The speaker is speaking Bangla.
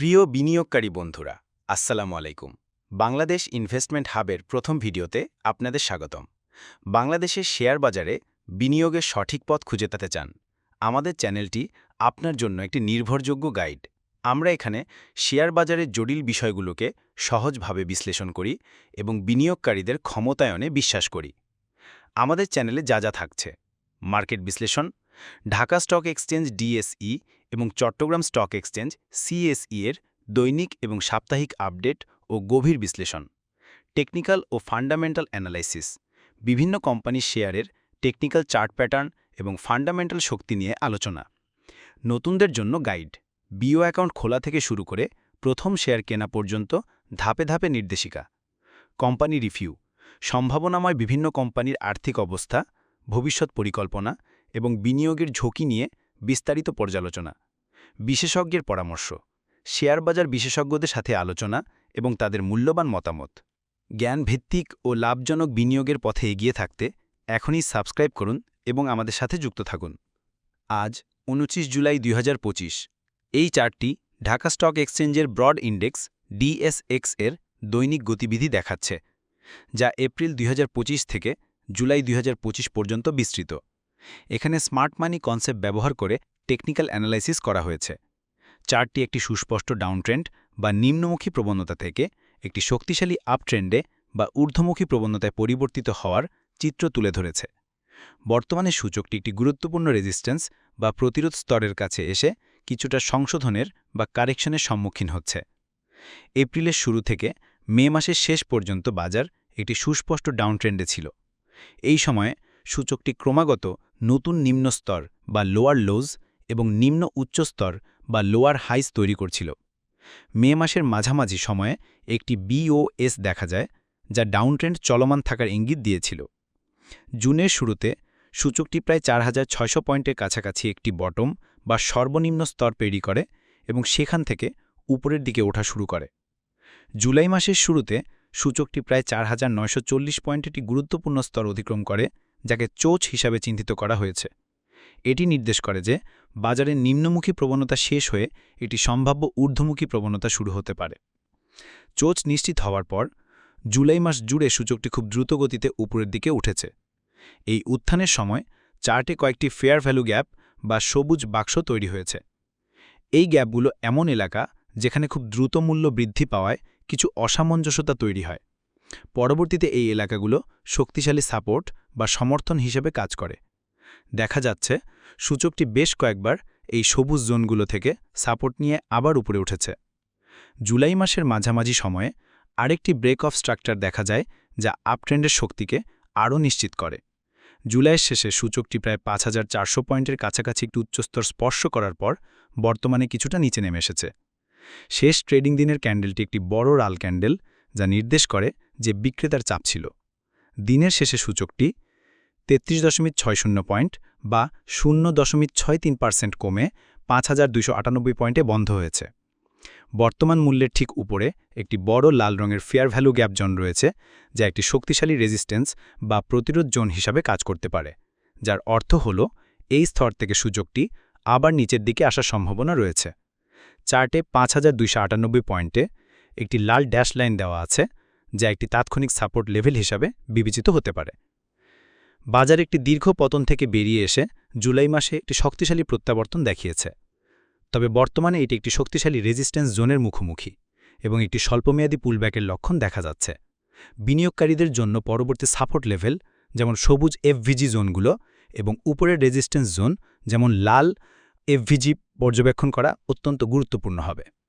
প্রিয় বিনিয়োগকারী বন্ধুরা, আসসালামু আলাইকুম। বাংলাদেশ ইনভেস্টমেন্ট হাবের প্রথম ভিডিওতে আপনাদের স্বাগতম। বাংলাদেশের শেয়ার বাজারে বিনিয়োগের সঠিক পথ খুঁজে পেতে চান। আমাদের চ্যানেলটি আপনার জন্য একটি নির্ভরযোগ্য গাইড। আমরা এখানে শেয়ার বাজারের জটিল বিষয়গুলোকে সহজভাবে বিশ্লেষণ করি এবং বিনিয়োগকারীদের ক্ষমতায়নে বিশ্বাস করি। আমাদের চ্যানেলে যা যা থাকছে, মার্কেট বিশ্লেষণ, ঢাকা স্টক এক্সচেঞ্জ ডিএসই এবং চট্টগ্রাম স্টক এক্সচেঞ্জ সিএসই এর দৈনিক এবং সাপ্তাহিক আপডেট ও গভীর বিশ্লেষণ। টেকনিক্যাল ও ফান্ডামেন্টাল অ্যানালাইসিস। বিভিন্ন কোম্পানির শেয়ারের টেকনিক্যাল চার্ট প্যাটার্ন এবং ফান্ডামেন্টাল শক্তি নিয়ে আলোচনা। নতুনদের জন্য গাইড। বিও অ্যাকাউন্ট খোলা থেকে শুরু করে প্রথম শেয়ার কেনা পর্যন্ত ধাপে ধাপে নির্দেশিকা। Company review. সম্ভাবনাময় বিভিন্ন কোম্পানির আর্থিক অবস্থা, ভবিষ্যৎ পরিকল্পনা এবং বিনিয়োগের ঝুঁকি নিয়ে বিস্তারিত পর্যালোচনা। বিশেষজ্ঞের পরামর্শ শেয়ার বাজার বিশেষজ্ঞদের সাথে আলোচনা এবং তাদের মূল্যবান মতামত। জ্ঞানভিত্তিক ও লাভজনক বিনিয়োগের পথে এগিয়ে থাকতে এখনই সাবস্ক্রাইব করুন এবং আমাদের সাথে যুক্ত থাকুন। আজ উনচিশ জুলাই দুই হাজার পঁচিশ। এই চার্টটি ঢাকা স্টক এক্সচেঞ্জের ব্রড ইন্ডেক্স ডিএসএক্স এর দৈনিক গতিবিধি দেখাচ্ছে, যা এপ্রিল দুই হাজার পঁচিশ থেকে জুলাই দুই হাজার পঁচিশ পর্যন্ত বিস্তৃত। এখানে স্মার্ট মানি কনসেপ্ট ব্যবহার করে টেকনিক্যাল অ্যানালাইসিস করা হয়েছে। চার্টটি একটি সুস্পষ্ট ডাউনট্রেন্ড বা নিম্নমুখী প্রবণতা থেকে একটি শক্তিশালী আপট্রেন্ডে বা ঊর্ধ্বমুখী প্রবণতায় পরিবর্তিত হওয়ার চিত্র তুলে ধরেছে। বর্তমানে সূচকটি একটি গুরুত্বপূর্ণ রেজিস্ট্যান্স বা প্রতিরোধ স্তরের কাছে এসে কিছুটা সংশোধনের বা কারেকশনের সম্মুখীন হচ্ছে। এপ্রিলের শুরু থেকে মে মাসের শেষ পর্যন্ত বাজার একটি সুস্পষ্ট ডাউনট্রেন্ডে ছিল। এই সময়ে সূচকটি ক্রমাগত নতুন নিম্নস্তর বা লোয়ার লোজ এবং নিম্ন উচ্চস্তর বা লোয়ার হাইস তৈরি করছিল। মে মাসের মাঝামাঝি সময়ে একটি বিওএস দেখা যায়, যা ডাউনট্রেন্ড চলমান থাকার ইঙ্গিত দিয়েছিল। জুনের শুরুতে সূচকটি প্রায় চার হাজার ছয়শো পয়েন্টের কাছাকাছি একটি বটম বা সর্বনিম্ন স্তর পেরি করে এবং সেখান থেকে উপরের দিকে ওঠা শুরু করে। জুলাই মাসের শুরুতে সূচকটি প্রায় চার হাজার নয়শো চল্লিশ পয়েন্ট একটি গুরুত্বপূর্ণ স্তর অতিক্রম করে, যাকে চোচ হিসাবে চিহ্নিত করা হয়েছে। এটি নির্দেশ করে যে বাজারের নিম্নমুখী প্রবণতা শেষ হয়ে এটি সম্ভাব্য ঊর্ধ্বমুখী প্রবণতা শুরু হতে পারে। চোচ নিশ্চিত হওয়ার পর জুলাই মাস জুড়ে সূচকটি খুব দ্রুত গতিতে উপরের দিকে উঠেছে। এই উত্থানের সময় চার্টে কয়েকটি ফেয়ার ভ্যালু গ্যাপ বা সবুজ বাক্স তৈরি হয়েছে। এই গ্যাপগুলো এমন এলাকা যেখানে খুব দ্রুত মূল্য বৃদ্ধি পাওয়ায় কিছু অসামঞ্জস্যতা তৈরি হয়। পরবর্তীতে এই এলাকাগুলো শক্তিশালী সাপোর্ট বা সমর্থন হিসেবে কাজ করে। দেখা যাচ্ছে, সূচকটি বেশ কয়েকবার এই সবুজ জোনগুলো থেকে সাপোর্ট নিয়ে আবার উপরে উঠেছে। জুলাই মাসের মাঝামাঝি সময়ে আরেকটি ব্রেক অফ স্ট্রাকচার দেখা যায় যা আপট্রেন্ডের শক্তিকে আরও নিশ্চিত করে। জুলাইয়ের শেষে সূচকটি প্রায় পাঁচ হাজার চারশো পয়েন্টের কাছাকাছি একটি উচ্চস্তর স্পর্শ করার পর বর্তমানে কিছুটা নিচে নেমে এসেছে। শেষ ট্রেডিং দিনের ক্যান্ডেলটি একটি বড় রাল ক্যান্ডেল যা নির্দেশ করে যে বিক্রেতার চাপ ছিল। দিনের শেষে সূচকটি তেত্রিশ দশমিক ছয় শূন্য পয়েন্ট বা শূন্য দশমিক ছয় তিন পার্সেন্ট কমে পাঁচ হাজার দুইশো আটানব্বই পয়েন্টে বন্ধ হয়েছে। বর্তমান মূল্যের ঠিক উপরে একটি বড় লাল রঙের ফেয়ার ভ্যালু গ্যাপ জোন রয়েছে, যা একটি শক্তিশালী রেজিস্ট্যান্স বা প্রতিরোধ জোন হিসাবে কাজ করতে পারে, যার অর্থ হল এই স্তর থেকে সুযোগটি আবার নিচের দিকে আসার সম্ভাবনা রয়েছে। চার্টে পাঁচ হাজার দুইশো আটানব্বই পয়েন্টে একটি লাল ড্যাশ লাইন দেওয়া আছে, যা একটি তাৎক্ষণিক সাপোর্ট লেভেল হিসাবে বিবেচিত হতে পারে। বাজার একটি দীর্ঘ পতন থেকে বেরিয়ে এসে জুলাই মাসে একটি শক্তিশালী প্রত্যাবর্তন দেখিয়েছে। তবে বর্তমানে এটি একটি শক্তিশালী রেজিস্ট্যান্স জোনের মুখোমুখি এবং একটি স্বল্পমেয়াদী পুলব্যাকের লক্ষণ দেখা যাচ্ছে। বিনিয়োগকারীদের জন্য পরবর্তী সাপোর্ট লেভেল যেমন সবুজ এফভিজি জোনগুলো এবং উপরের রেজিস্ট্যান্স জোন যেমন লাল এফভিজি পর্যবেক্ষণ করা অত্যন্ত গুরুত্বপূর্ণ হবে।